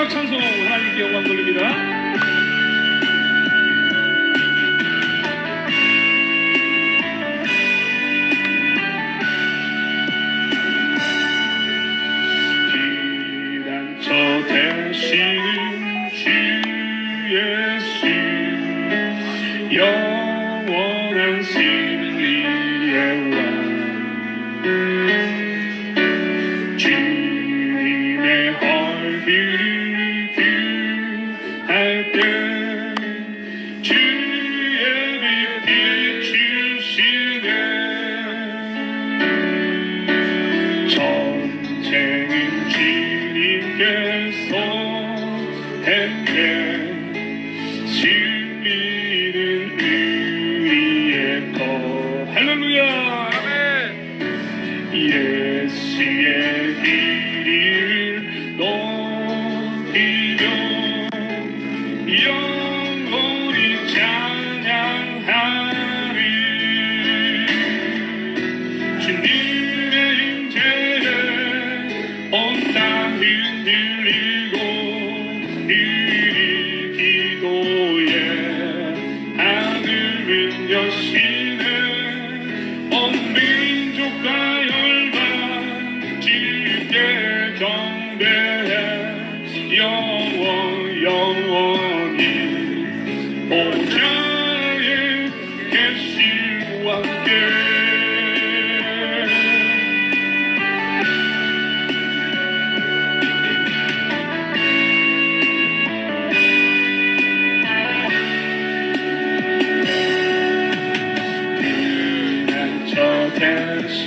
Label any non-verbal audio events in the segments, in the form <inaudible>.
마지막 찬송 하나님께 영광 돌립니다.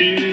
to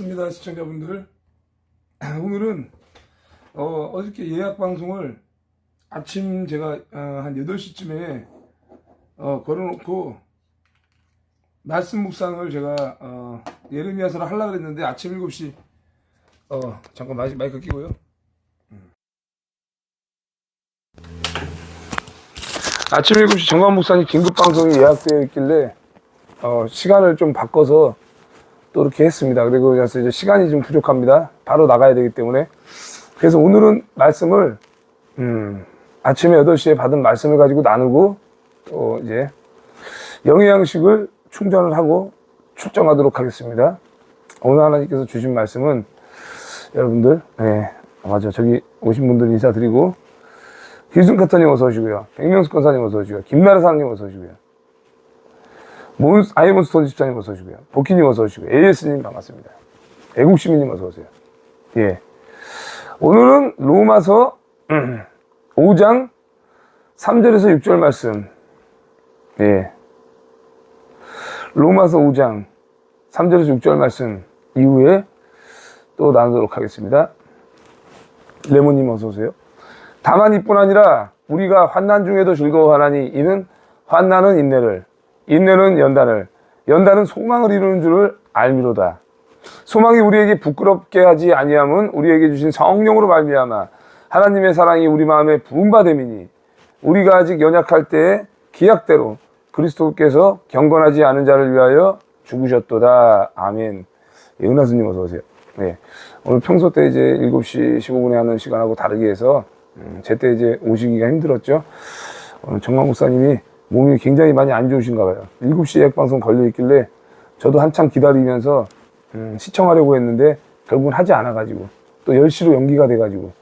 반갑습니다, 시청자분들. <clears throat> 오늘은 어, 어저께 예약 방송을 아침 제가 어, 한 8시쯤에 어, 걸어놓고 말씀 묵상을 제가 어, 예레미야서를 하려고 그랬는데 아침 7시 어, 잠깐 마이, 마이크 끼고요. 음. 아침 7시 정관 목사님 긴급 방송이 예약되어 있길래 어, 시간을 좀 바꿔서 또 이렇게 했습니다. 그리고 그래서 이제 시간이 좀 부족합니다. 바로 나가야 되기 때문에. 그래서 오늘은 말씀을, 음, 아침에 8시에 받은 말씀을 가지고 나누고, 또 이제 영양식을 충전을 하고 출정하도록 하겠습니다. 오늘 하나님께서 주신 말씀은 여러분들, 네, 맞아. 저기 오신 분들 인사드리고, 길순카터님 어서 오시고요. 백명수 권사님 어서 오시고요. 김나라 사장님 어서 오시고요. 몬스, 아이몬스톤 집사님 어서 오시고요. 복희님 어서 오시고요. AS님 반갑습니다. 애국시민님 어서 오세요. 예. 오늘은 로마서 5장 3절에서 6절 말씀. 예. 로마서 5장 3절에서 6절 말씀 이후에 또 나누도록 하겠습니다. 레몬님 어서 오세요. 다만 이뿐 아니라 우리가 환난 중에도 즐거워하나니 이는 환난은 인내를 인내는 연단을 연단은 소망을 이루는 줄을 알미로다. 소망이 우리에게 부끄럽게 하지 아니함은 우리에게 주신 성령으로 말미암아 하나님의 사랑이 우리 마음에 부음받음이니 우리가 아직 연약할 때에 기약대로 그리스도께서 경건하지 않은 자를 위하여 죽으셨도다. 아멘. 예, 은하수님 어서 오세요. 네. 오늘 평소 때 이제 7시 15분에 하는 시간하고 다르게 해서 음, 제때 이제 오시기가 힘들었죠. 오늘 정광 목사님이 몸이 굉장히 많이 안 좋으신가 봐요. 7시 예약 방송 걸려 있길래 저도 한참 기다리면서 음, 시청하려고 했는데 결국은 하지 않아 가지고 또 10시로 연기가 돼 가지고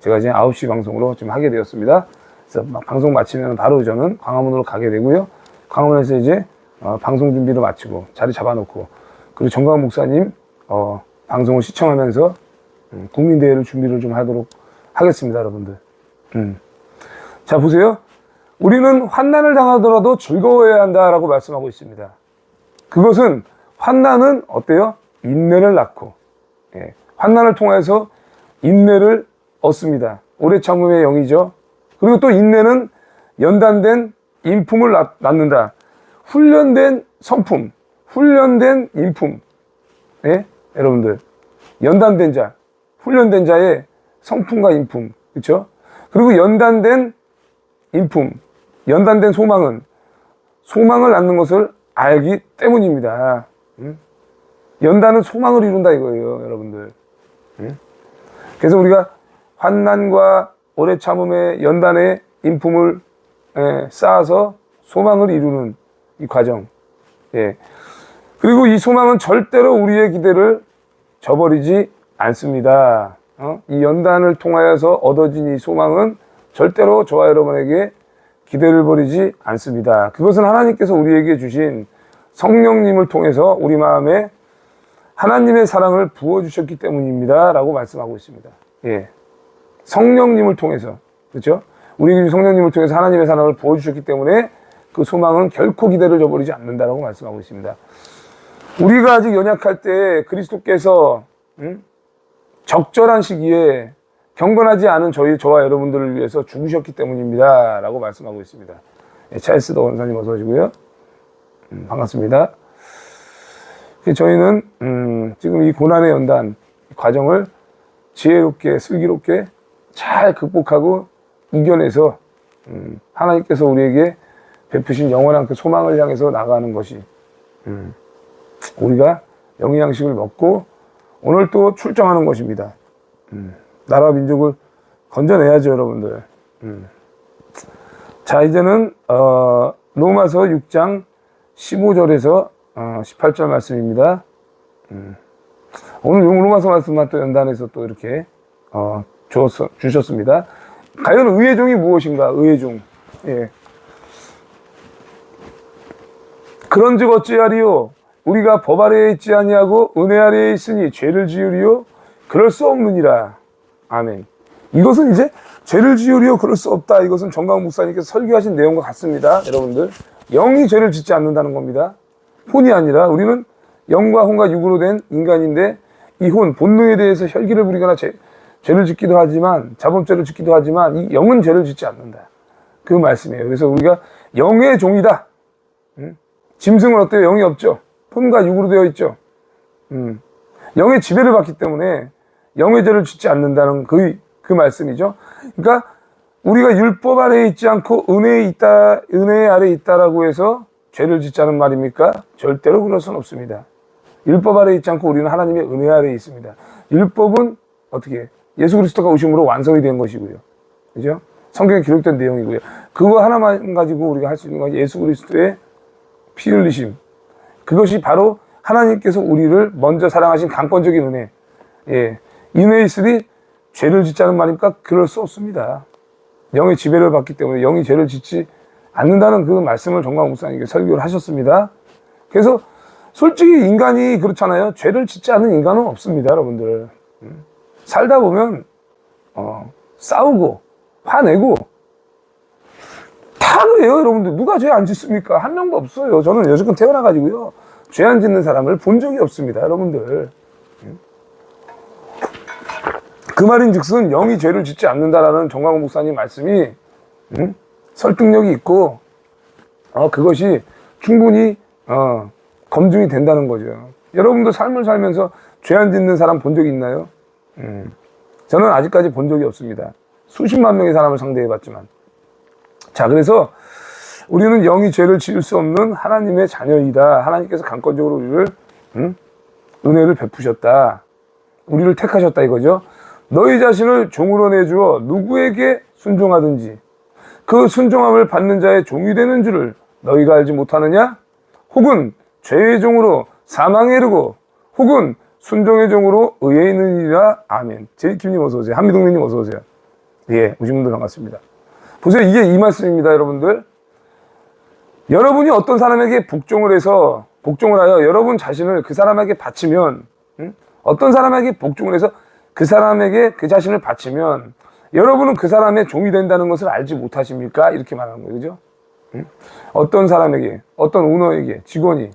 제가 이제 9시 방송으로 좀 하게 되었습니다. 그래서 막 방송 마치면 바로 저는 광화문으로 가게 되고요. 광화문에서 이제 어, 방송 준비를 마치고 자리 잡아놓고 그리고 정광 목사님 어, 방송을 시청하면서 음, 국민대회를 준비를 좀 하도록 하겠습니다, 여러분들. 음. 자 보세요. 우리는 환난을 당하더라도 즐거워해야 한다라고 말씀하고 있습니다. 그것은 환난은 어때요? 인내를 낳고 예, 환난을 통해서 인내를 얻습니다. 오래 참음의 영이죠. 그리고 또 인내는 연단된 인품을 낳, 낳는다. 훈련된 성품, 훈련된 인품. 예? 여러분들 연단된 자, 훈련된 자의 성품과 인품, 그렇죠? 그리고 연단된 인품, 연단된 소망은 소망을 낳는 것을 알기 때문입니다. 응? 연단은 소망을 이룬다 이거예요, 여러분들. 응? 그래서 우리가 환난과 오래 참음의 연단의 인품을 예, 쌓아서 소망을 이루는 이 과정. 예. 그리고 이 소망은 절대로 우리의 기대를 저버리지 않습니다. 어? 이 연단을 통하여서 얻어진 이 소망은 절대로 저와 여러분에게 기대를 버리지 않습니다. 그것은 하나님께서 우리에게 주신 성령님을 통해서 우리 마음에 하나님의 사랑을 부어주셨기 때문입니다. 라고 말씀하고 있습니다. 예. 성령님을 통해서. 그렇죠? 우리 성령님을 통해서 하나님의 사랑을 부어주셨기 때문에 그 소망은 결코 기대를 저버리지 않는다라고 말씀하고 있습니다. 우리가 아직 연약할 때 그리스도께서 음? 적절한 시기에 경건하지 않은 저희 저와 여러분들을 위해서 죽으셨기 때문입니다라고 말씀하고 있습니다. 예, 찰스 더 원사님 어서 오시고요. 음, 반갑습니다. 저희는 음, 지금 이 고난의 연단 과정을 지혜롭게 슬기롭게 잘 극복하고 이겨내서 음, 하나님께서 우리에게 베푸신 영원한 그 소망을 향해서 나가는 것이 음, 우리가 영양식을 먹고 오늘 또 출정하는 것입니다. 음, 나라 민족을 건져내야죠, 여러분들. 음. 자, 이제는 어, 로마서 6장 15절에서 어, 18절 말씀입니다. 음. 오늘 로마서 말씀만 또 연단해서 또 이렇게 어, 주었, 주셨습니다. 과연 의의 종이 무엇인가? 의의 종. 예. 그런즉 어찌하리요? 우리가 법 아래에 있지 아니하고 은혜 아래에 있으니 죄를 지으리요? 그럴 수 없느니라. 아멘. 이것은 이제 죄를 지으리요? 그럴 수 없다. 이것은 정강 목사님께서 설교하신 내용과 같습니다. 여러분들. 영이 죄를 짓지 않는다는 겁니다. 혼이 아니라 우리는 영과 혼과 육으로 된 인간인데 이 혼, 본능에 대해서 혈기를 부리거나 죄, 죄를 짓기도 하지만 자범죄를 짓기도 하지만 이 영은 죄를 짓지 않는다. 그 말씀이에요. 그래서 우리가 영의 종이다. 음? 짐승은 어때요? 영이 없죠. 혼과 육으로 되어 있죠. 음. 영의 지배를 받기 때문에 영의 죄를 짓지 않는다는 그, 그 말씀이죠. 그러니까 우리가 율법 아래에 있지 않고 은혜에 있다, 은혜 아래에 있다라고 해서 죄를 짓자는 말입니까? 절대로 그럴 수는 없습니다. 율법 아래에 있지 않고 우리는 하나님의 은혜 아래에 있습니다. 율법은 어떻게? 예수 그리스도가 오심으로 완성이 된 것이고요. 그죠? 성경에 기록된 내용이고요. 그거 하나만 가지고 우리가 할 수 있는 건 예수 그리스도의 피 흘리심. 그것이 바로 하나님께서 우리를 먼저 사랑하신 강권적인 은혜. 예. 있으리 죄를 짓자는 말입니까? 그럴 수 없습니다. 영의 지배를 받기 때문에 영이 죄를 짓지 않는다는 그 말씀을 정광 목사님께 설교를 하셨습니다. 그래서 솔직히 인간이 그렇잖아요. 죄를 짓지 않는 인간은 없습니다, 여러분들. 음. 살다 보면 어, 싸우고 화내고 다 그래요, 여러분들. 누가 죄 안 짓습니까? 한 명도 없어요. 저는 여지껏 태어나가지고요. 죄 안 짓는 사람을 본 적이 없습니다, 여러분들. 음. 그 말인 즉슨 영이 죄를 짓지 않는다라는 정광훈 목사님 말씀이 음? 설득력이 있고 어, 그것이 충분히 어, 검증이 된다는 거죠. 여러분도 삶을 살면서 죄 안 짓는 사람 본적 있나요? 음. 저는 아직까지 본 적이 없습니다. 수십만 명의 사람을 상대해 봤지만. 자, 그래서 우리는 영이 죄를 지을 수 없는 하나님의 자녀이다. 하나님께서 강권적으로 우리를 음? 은혜를 베푸셨다. 우리를 택하셨다 이거죠. 너희 자신을 종으로 내주어 누구에게 순종하든지 그 순종함을 받는 자의 종이 되는 줄을 너희가 알지 못하느냐? 혹은 죄의 종으로 사망에 이르고 혹은 순종의 종으로 의에 있느니라 아멘. 제이킴님 어서 오세요. 한미동님 어서 오세요. 예, 오신 분들 반갑습니다. 보세요. 이게 이 말씀입니다, 여러분들. 여러분이 어떤 사람에게 복종을 해서 복종을 하여 여러분 자신을 그 사람에게 바치면 응? 어떤 사람에게 복종을 해서 그 사람에게 그 자신을 바치면 여러분은 그 사람의 종이 된다는 것을 알지 못하십니까? 이렇게 말하는 거예요. 그죠? 응? 어떤 사람에게, 어떤 오너에게, 직원이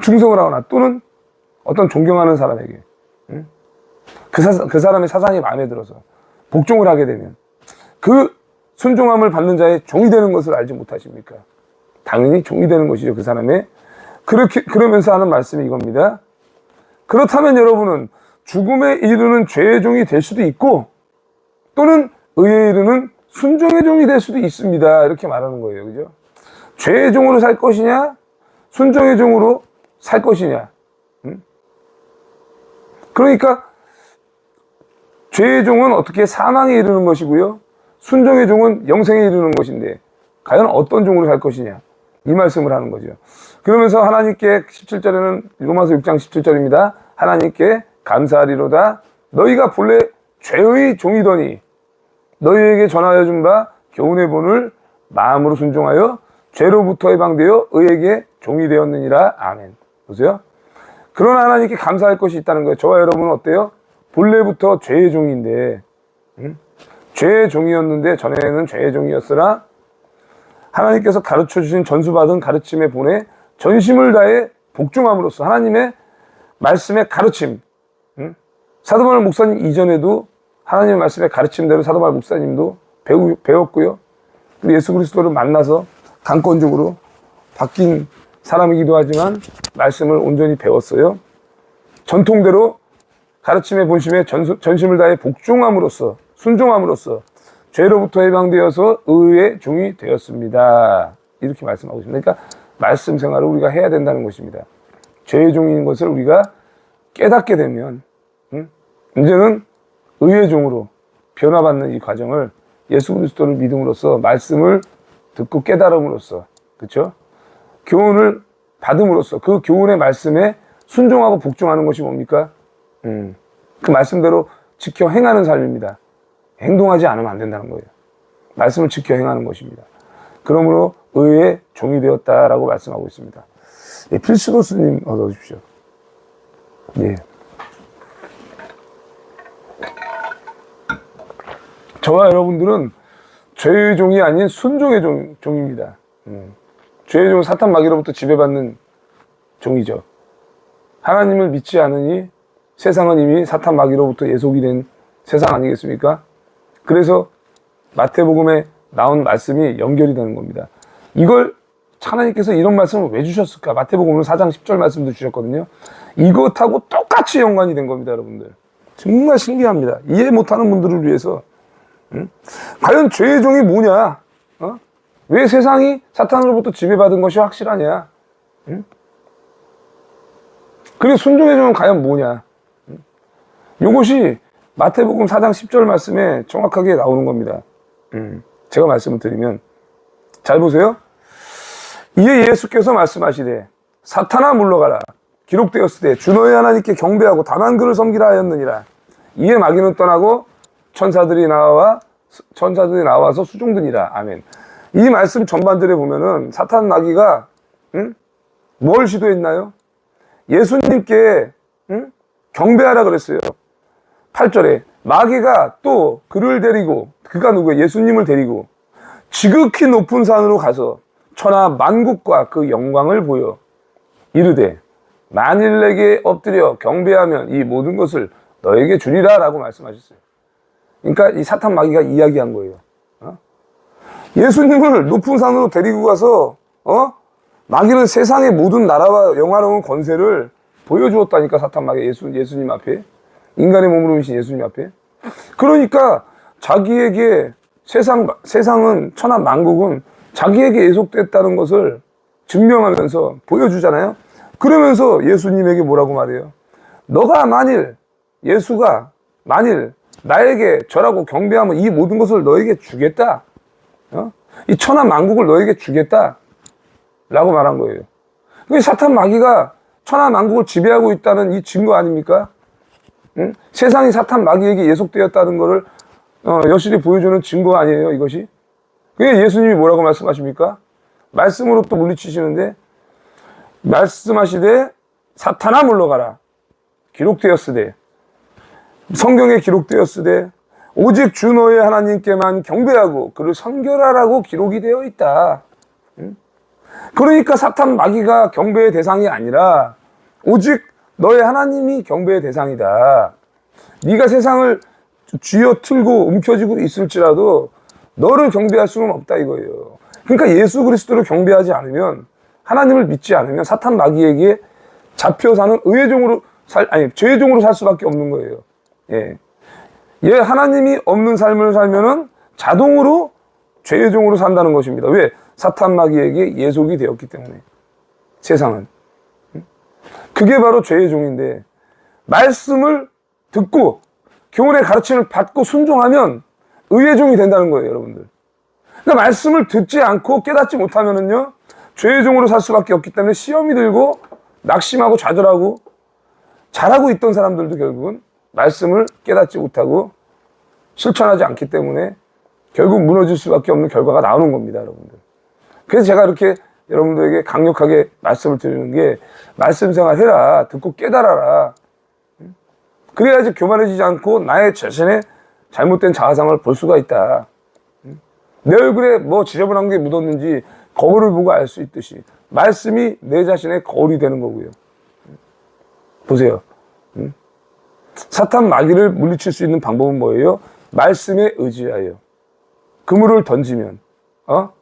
충성을 하거나 또는 어떤 존경하는 사람에게 응? 그, 사, 그 사람의 사상이 마음에 들어서 복종을 하게 되면 그 순종함을 받는 자의 종이 되는 것을 알지 못하십니까? 당연히 종이 되는 것이죠. 그 사람의. 그렇게, 그러면서 하는 말씀이 이겁니다. 그렇다면 여러분은 죽음에 이르는 죄의 종이 될 수도 있고 또는 의에 이르는 순종의 종이 될 수도 있습니다. 이렇게 말하는 거예요. 그죠? 죄의 종으로 살 것이냐? 순종의 종으로 살 것이냐? 응? 그러니까 죄의 종은 어떻게 사망에 이르는 것이고요. 순종의 종은 영생에 이르는 것인데 과연 어떤 종으로 살 것이냐? 이 말씀을 하는 거죠. 그러면서 하나님께 17절에는 로마서 6장 17절입니다. 하나님께 감사하리로다. 너희가 본래 죄의 종이더니 너희에게 전하여 준바 교훈의 본을 마음으로 순종하여 죄로부터 해방되어 의에게 종이 되었느니라. 아멘. 보세요. 그러나 하나님께 감사할 것이 있다는 거예요. 저와 여러분은 어때요? 본래부터 죄의 종인데, 응? 죄의 종이었는데 전에는 죄의 종이었으나 하나님께서 가르쳐 주신 전수받은 가르침에 보내 전심을 다해 복종함으로써 하나님의 말씀의 가르침, 응? 사도바울 목사님 이전에도 하나님의 말씀의 가르침대로 사도바울 목사님도 배우, 배웠고요. 그리고 예수 그리스도를 만나서 강권적으로 바뀐 사람이기도 하지만 말씀을 온전히 배웠어요. 전통대로 가르침의 본심에 전수, 전심을 다해 복종함으로써 순종함으로써 죄로부터 해방되어서 의의 종이 되었습니다. 이렇게 말씀하고 있습니다. 그러니까 말씀 생활을 우리가 해야 된다는 것입니다. 죄의 종인 것을 우리가 깨닫게 되면 음? 이제는 의의 종으로 변화받는 이 과정을 예수 그리스도를 믿음으로써 말씀을 듣고 깨달음으로써 그렇죠? 교훈을 받음으로써 그 교훈의 말씀에 순종하고 복종하는 것이 뭡니까? 음, 그 말씀대로 지켜 행하는 삶입니다. 행동하지 않으면 안 된다는 거예요. 말씀을 지켜 행하는 것입니다. 그러므로 의의 종이 되었다라고 말씀하고 있습니다. 예, 필수도 스님 어서 오십시오. 예. 저와 여러분들은 죄의 종이 아닌 순종의 종, 종입니다. 음. 죄의 종 사탄 마귀로부터 지배받는 종이죠. 하나님을 믿지 않으니 세상은 이미 사탄 마귀로부터 예속이 된 세상 아니겠습니까? 그래서 마태복음에 나온 말씀이 연결이 되는 겁니다. 이걸 하나님께서 이런 말씀을 왜 주셨을까? 마태복음은 4장 10절 말씀도 주셨거든요. 이것하고 똑같이 연관이 된 겁니다, 여러분들. 정말 신기합니다. 이해 못하는 분들을 위해서 응? 과연 죄의 종이 뭐냐? 어? 왜 세상이 사탄으로부터 지배받은 것이 확실하냐? 응? 그리고 순종의 종은 과연 뭐냐? 응? 이것이 마태복음 4장 10절 말씀에 정확하게 나오는 겁니다. 음, 제가 말씀을 드리면 잘 보세요. 이에 예수께서 말씀하시되 사탄아 물러가라 기록되었으되 주너의 하나님께 경배하고 다만 그를 섬기라 하였느니라 이에 마귀는 떠나고 천사들이 나와 천사들이 나와서 수종드니라 아멘 이 말씀 전반절에 보면은 사탄 마귀가 응? 뭘 시도했나요? 예수님께 응? 경배하라 그랬어요 8절에 마귀가 또 그를 데리고 그가 누구예요? 예수님을 데리고 지극히 높은 산으로 가서 천하 만국과 그 영광을 보여 이르되 만일 내게 엎드려 경배하면 이 모든 것을 너에게 주리라 라고 말씀하셨어요. 그러니까 이 사탄 마귀가 이야기한 거예요. 어? 예수님을 높은 산으로 데리고 가서 어? 마귀는 세상의 모든 나라와 영화로운 권세를 보여주었다니까 사탄 마귀 예수, 예수님 앞에 인간의 몸으로 오신 예수님 앞에 그러니까 자기에게 세상, 세상은 천하 만국은 자기에게 예속됐다는 것을 증명하면서 보여주잖아요. 그러면서 예수님에게 뭐라고 말해요? 너가 만일 예수가 만일 나에게 절하고 경배하면 이 모든 것을 너에게 주겠다. 어? 이 천하 만국을 너에게 주겠다. 라고 말한 거예요. 그 사탄 마귀가 천하 만국을 지배하고 있다는 이 증거 아닙니까? 응? 세상이 사탄 마귀에게 예속되었다는 것을 어, 여실히 보여주는 증거 아니에요, 이것이? 그게 예수님이 뭐라고 말씀하십니까? 말씀으로 또 물리치시는데, 말씀하시되, 사탄아 물러가라. 기록되었으되, 성경에 기록되었으되, 오직 주 너의 하나님께만 경배하고 그를 선결하라고 기록이 되어 있다. 응? 그러니까 사탄 마귀가 경배의 대상이 아니라, 오직 너의 하나님이 경배의 대상이다. 네가 세상을 쥐어 틀고 움켜쥐고 있을지라도 너를 경배할 수는 없다 이거예요. 그러니까 예수 그리스도를 경배하지 않으면 하나님을 믿지 않으면 사탄 마귀에게 잡혀 사는 의의 종으로 살 아니 죄의 종으로 살 수밖에 없는 거예요. 예. 얘 하나님이 없는 삶을 살면은 자동으로 죄의 종으로 산다는 것입니다. 왜? 사탄 마귀에게 예속이 되었기 때문에 세상은 그게 바로 죄의 종인데 말씀을 듣고 교훈의 가르침을 받고 순종하면 의의 종이 된다는 거예요, 여러분들. 그러니까 말씀을 듣지 않고 깨닫지 못하면은요, 죄의 종으로 살 수밖에 없기 때문에 시험이 들고 낙심하고 좌절하고 잘하고 있던 사람들도 결국은 말씀을 깨닫지 못하고 실천하지 않기 때문에 결국 무너질 수밖에 없는 결과가 나오는 겁니다, 여러분들. 그래서 제가 이렇게 여러분들에게 강력하게 말씀을 드리는 게 말씀 생활 해라. 듣고 깨달아라. 그래야지 교만해지지 않고 나의 자신의 잘못된 자아상을 볼 수가 있다. 내 얼굴에 뭐 지저분한 게 묻었는지 거울을 보고 알 수 있듯이 말씀이 내 자신의 거울이 되는 거고요. 보세요. 사탄 마귀를 물리칠 수 있는 방법은 뭐예요? 말씀에 의지하여 그물을 던지면 어?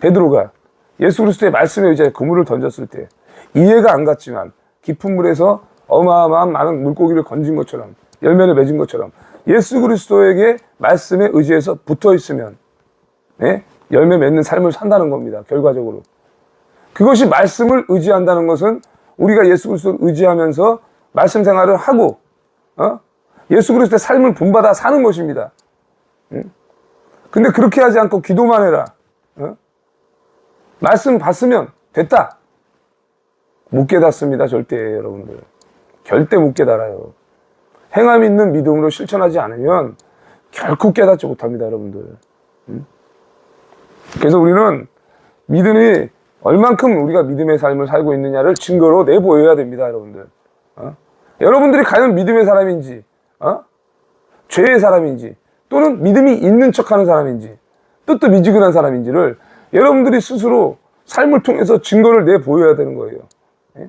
베드로가 예수 그리스도의 말씀에 의지하여 그물을 던졌을 때 이해가 안 갔지만 깊은 물에서 어마어마한 많은 물고기를 건진 것처럼 열매를 맺은 것처럼 예수 그리스도에게 말씀에 의지해서 붙어 있으면 예? 열매 맺는 삶을 산다는 겁니다. 결과적으로. 그것이 말씀을 의지한다는 것은 우리가 예수 그리스도를 의지하면서 말씀 생활을 하고 어? 예수 그리스도의 삶을 본받아 사는 것입니다. 응? 근데 그렇게 하지 않고 기도만 해라. 어? 말씀 봤으면 됐다. 못 깨닫습니다, 절대 여러분들. 절대 못 깨달아요. 행함 있는 믿음으로 실천하지 않으면 결코 깨닫지 못합니다, 여러분들. 응? 그래서 우리는 믿음이 얼만큼 우리가 믿음의 삶을 살고 있느냐를 증거로 내보여야 됩니다, 여러분들. 어? 여러분들이 과연 믿음의 사람인지, 어? 죄의 사람인지, 또는 믿음이 있는 척 하는 사람인지, 뜻도 미지근한 사람인지를 여러분들이 스스로 삶을 통해서 증거를 내 보여야 되는 거예요. 예?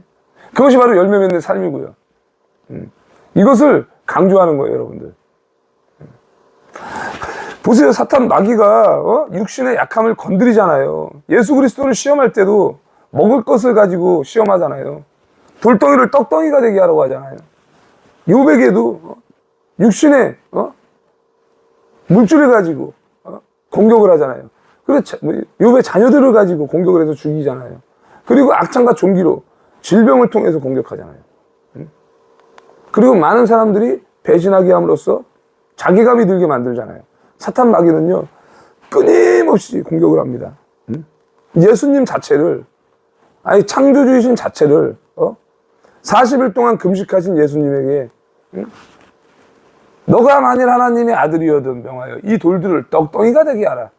그것이 바로 열매 맺는 삶이고요. 음. 이것을 강조하는 거예요, 여러분들. 음. 보세요, 사탄 마귀가 어? 육신의 약함을 건드리잖아요. 예수 그리스도를 시험할 때도 먹을 것을 가지고 시험하잖아요. 돌덩이를 떡덩이가 되게 하라고 하잖아요. 요백에도 어? 육신의 어? 물줄을 가지고 어? 공격을 하잖아요. 자- 뭐, 요배 자녀들을 가지고 공격을 해서 죽이잖아요. 그리고 악창과 종기로 질병을 통해서 공격하잖아요. 응? 그리고 많은 사람들이 배신하게 함으로써 자기감이 들게 만들잖아요. 사탄 마귀는요 끊임없이 공격을 합니다. 응? 예수님 자체를 아니 창조주이신 자체를 어? 40일 동안 금식하신 예수님에게 응? 너가 만일 하나님의 아들이어든 명하여 이 돌들을 떡덩이가 되게 하라.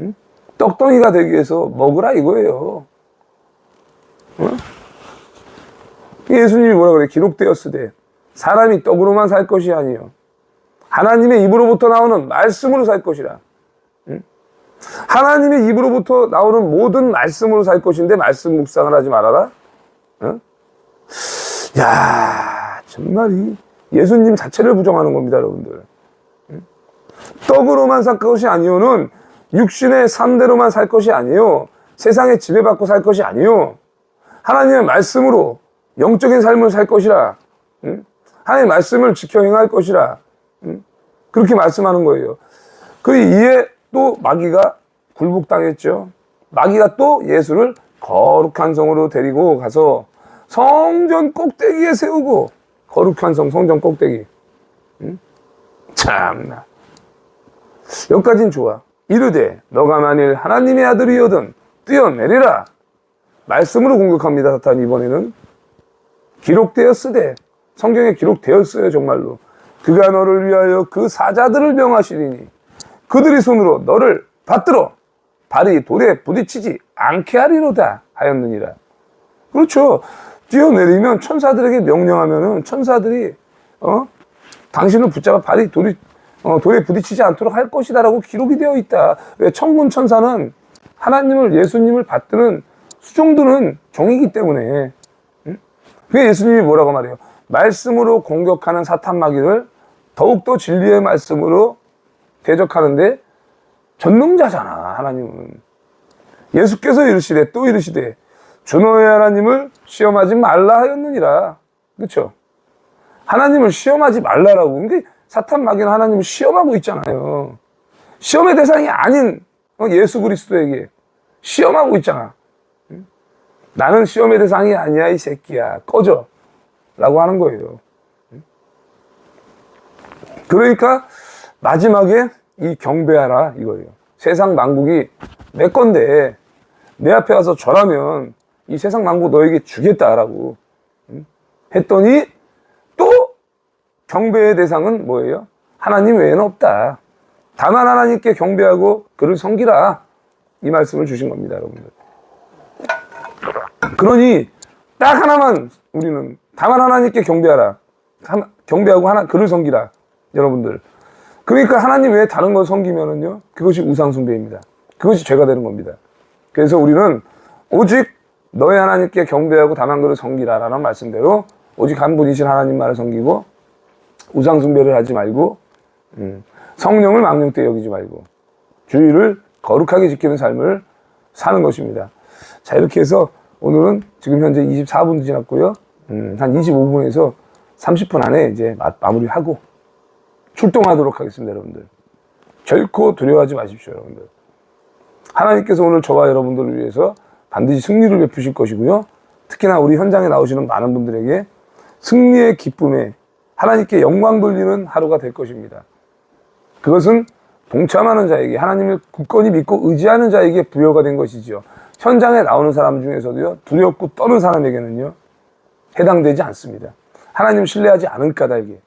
응? 떡덩이가 되기 위해서 먹으라 이거예요. 어? 예수님이 뭐라 그래? 기록되었으되 사람이 떡으로만 살 것이 아니요 하나님의 입으로부터 나오는 말씀으로 살 것이라. 응? 하나님의 입으로부터 나오는 모든 말씀으로 살 것인데 말씀 묵상을 하지 말아라. 응? 야 정말 이 예수님 자체를 부정하는 겁니다, 여러분들. 응? 떡으로만 살 것이 아니오는 육신의 삶대로만 살 것이 아니요 세상에 지배받고 살 것이 아니요 하나님의 말씀으로 영적인 삶을 살 것이라. 응? 하나님의 말씀을 지켜 행할 것이라. 응? 그렇게 말씀하는 거예요. 그 이에 또 마귀가 굴복당했죠. 마귀가 또 예수를 거룩한 성으로 데리고 가서 성전 꼭대기에 세우고 거룩한 성 성전 꼭대기. 응? 참나. 여기까진 좋아. 이르되 너가 만일 하나님의 아들이거든 뛰어내리라. 말씀으로 공격합니다. 사탄 이번에는 기록되었으되 성경에 기록되었어요 정말로. 그가 너를 위하여 그 사자들을 명하시리니 그들의 손으로 너를 받들어 발이 돌에 부딪히지 않게 하리로다 하였느니라. 그렇죠. 뛰어내리면 천사들에게 명령하면은 천사들이 어 당신을 붙잡아 발이 돌이 어, 돌에 부딪히지 않도록 할 것이다라고 기록이 되어 있다. 왜 천군 천사는 하나님을 예수님을 받드는 수종드는 종이기 때문에 응? 그 예수님이 뭐라고 말해요? 말씀으로 공격하는 사탄 마귀를 더욱더 진리의 말씀으로 대적하는데 전능자잖아 하나님은. 예수께서 이르시되 또 이르시되 주 너의 하나님을 시험하지 말라 하였느니라. 그렇죠 하나님을 시험하지 말라라고. 근데 사탄 마귀는 하나님을 시험하고 있잖아요. 시험의 대상이 아닌 어, 예수 그리스도에게 시험하고 있잖아. 응? 나는 시험의 대상이 아니야 이 새끼야. 꺼져 라고 하는 거예요 그러니까 마지막에 이 경배하라 이거예요. 세상 만국이 내 건데 내 앞에 와서 절하면 이 세상 만국 너에게 주겠다라고 응? 했더니 또 경배의 대상은 뭐예요? 하나님 외에는 없다. 다만 하나님께 경배하고 그를 섬기라 이 말씀을 주신 겁니다, 여러분들. 그러니 딱 하나만 우리는 다만 하나님께 경배하라. 경배하고 하나 그를 섬기라. 여러분들. 그러니까 하나님 외에 다른 걸 섬기면은요, 그것이 우상 숭배입니다. 그것이 죄가 되는 겁니다. 그래서 우리는 오직 너의 하나님께 경배하고 다만 그를 섬기라라는 말씀대로 오직 한 분이신 하나님만을 섬기고 우상 숭배를 하지 말고 음, 성령을 망령되이 여기지 말고 주의를 거룩하게 지키는 삶을 사는 것입니다. 자 이렇게 해서 오늘은 지금 현재 24분 지났고요. 음, 한 25분에서 30분 안에 이제 마, 마무리하고 출동하도록 하겠습니다, 여러분들. 결코 두려워하지 마십시오, 여러분들. 하나님께서 오늘 저와 여러분들을 위해서 반드시 승리를 베푸실 것이고요. 특히나 우리 현장에 나오시는 많은 분들에게 승리의 기쁨에 하나님께 영광 돌리는 하루가 될 것입니다. 그것은 동참하는 자에게 하나님을 굳건히 믿고 의지하는 자에게 부여가 된 것이지요. 현장에 나오는 사람 중에서도요, 두렵고 떠는 사람에게는요, 해당되지 않습니다. 하나님 신뢰하지 않은 까닭에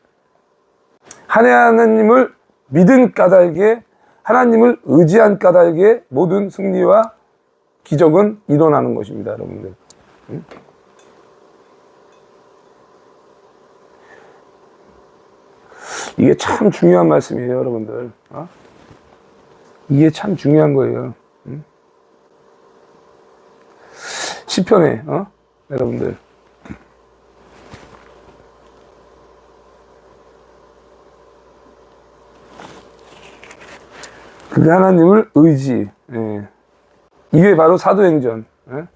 하나님을 믿은 까닭에 하나님을 의지한 까닭에 모든 승리와 기적은 일어나는 것입니다, 여러분들. 응? 이게 참 중요한 말씀이에요, 여러분들. 어? 이게 참 중요한 거예요. 응? 시편에 어? 여러분들 그게 하나님을 의지 예. 이게 바로 사도행전 예?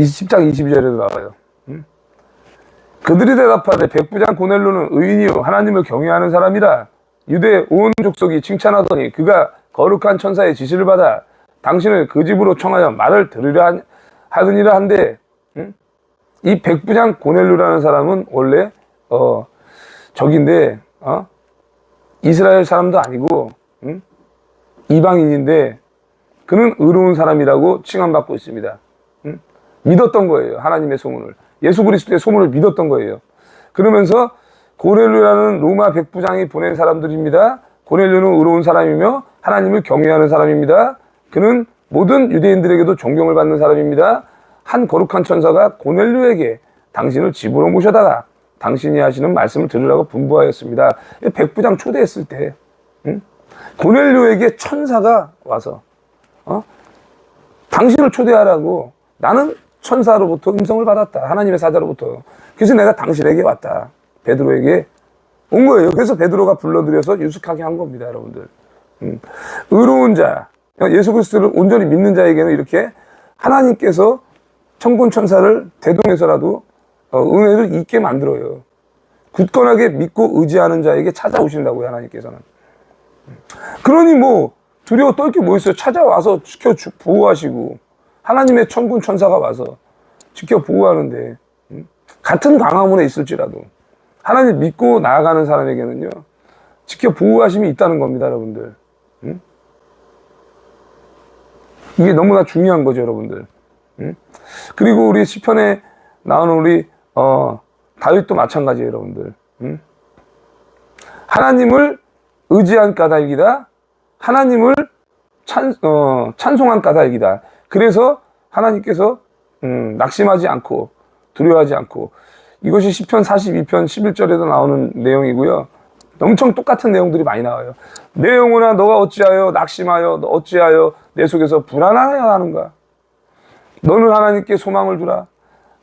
20장 22절에도 나와요 음? 그들이 대답하되 백부장 고넬로는 의인이요 하나님을 경외하는 사람이라 유대 온 족속이 칭찬하더니 그가 거룩한 천사의 지시를 받아 당신을 그 집으로 청하여 말을 들으려 하- 하느니라 한데 음? 이 백부장 고넬로라는 사람은 원래 어 적인데 어? 이스라엘 사람도 아니고 음? 이방인인데 그는 의로운 사람이라고 칭함받고 있습니다. 음? 믿었던 거예요. 하나님의 소문을. 예수 그리스도의 소문을 믿었던 거예요. 그러면서 고넬료라는 로마 백부장이 보낸 사람들입니다. 고넬료는 의로운 사람이며 하나님을 경외하는 사람입니다. 그는 모든 유대인들에게도 존경을 받는 사람입니다. 한 거룩한 천사가 고넬료에게 당신을 집으로 모셔다가 당신이 하시는 말씀을 들으라고 분부하였습니다. 백부장 초대했을 때 응? 고넬료에게 천사가 와서 어? 당신을 초대하라고 나는 천사로부터 음성을 받았다. 하나님의 사자로부터. 그래서 내가 당신에게 왔다. 베드로에게 온 거예요. 그래서 베드로가 불러들여서 유숙하게 한 겁니다, 여러분들. 음. 의로운 자, 예수 그리스도를 온전히 믿는 자에게는 이렇게 하나님께서 천군 천사를 대동해서라도 어, 은혜를 있게 만들어요. 굳건하게 믿고 의지하는 자에게 찾아오신다고요, 하나님께서는. 그러니 뭐 두려워 떨 게 뭐 있어요? 찾아와서 지켜 주- 보호하시고 하나님의 천군 천사가 와서 지켜 보호하는데 음? 같은 광화문에 있을지라도 하나님 믿고 나아가는 사람에게는요 지켜 보호하심이 있다는 겁니다, 여러분들. 음? 이게 너무나 중요한 거죠, 여러분들. 음? 그리고 우리 시편에 나오는 우리 어, 다윗도 마찬가지예요, 여러분들. 음? 하나님을 의지한 까닭이다. 하나님을 찬, 어, 찬송한 까닭이다. 그래서 하나님께서 음, 낙심하지 않고 두려워하지 않고 이것이 시편 42편 11절에도 나오는 내용이고요. 엄청 똑같은 내용들이 많이 나와요. 내 영혼아 너가 어찌하여 낙심하여 너 어찌하여 내 속에서 불안하여 하는가? 너는 하나님께 소망을 두라.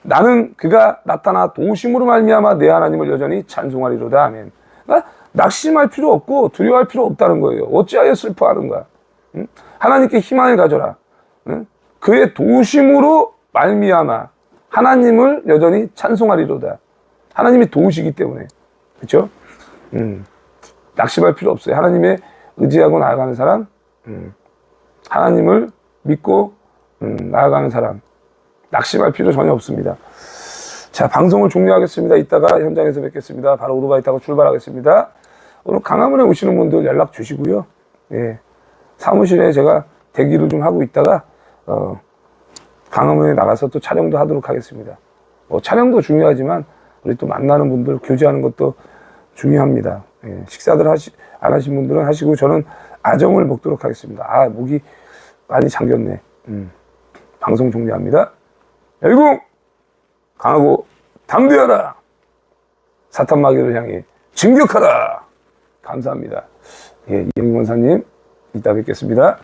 나는 그가 나타나 도우심으로 말미암아 내 하나님을 여전히 찬송하리로다. 아멘. 그러니까 낙심할 필요 없고 두려워할 필요 없다는 거예요. 어찌하여 슬퍼하는가? 응? 하나님께 희망을 가져라. 응? 그의 도우심으로 말미암아 하나님을 여전히 찬송하리로다. 하나님이 도우시기 때문에 그렇죠? 음. 낙심할 필요 없어요. 하나님의 의지하고 나아가는 사람, 음. 하나님을 믿고 음, 나아가는 사람, 낙심할 필요 전혀 없습니다. 자, 방송을 종료하겠습니다. 이따가 현장에서 뵙겠습니다. 바로 오토바이 타고 출발하겠습니다. 오늘 강화문에 오시는 분들 연락 주시고요. 예. 사무실에 제가 대기를 좀 하고 있다가, 어, 강화문에 나가서 또 촬영도 하도록 하겠습니다. 뭐, 촬영도 중요하지만, 우리 또 만나는 분들, 교제하는 것도 중요합니다. 예. 식사들 하시, 안 하신 분들은 하시고, 저는 아정을 먹도록 하겠습니다. 아, 목이 많이 잠겼네. 음. 방송 종료합니다. 열공! 강하고 담대하라. 사탄 마귀를 향해 진격하라. 감사합니다. 예, 이영희 원사님, 이따 뵙겠습니다.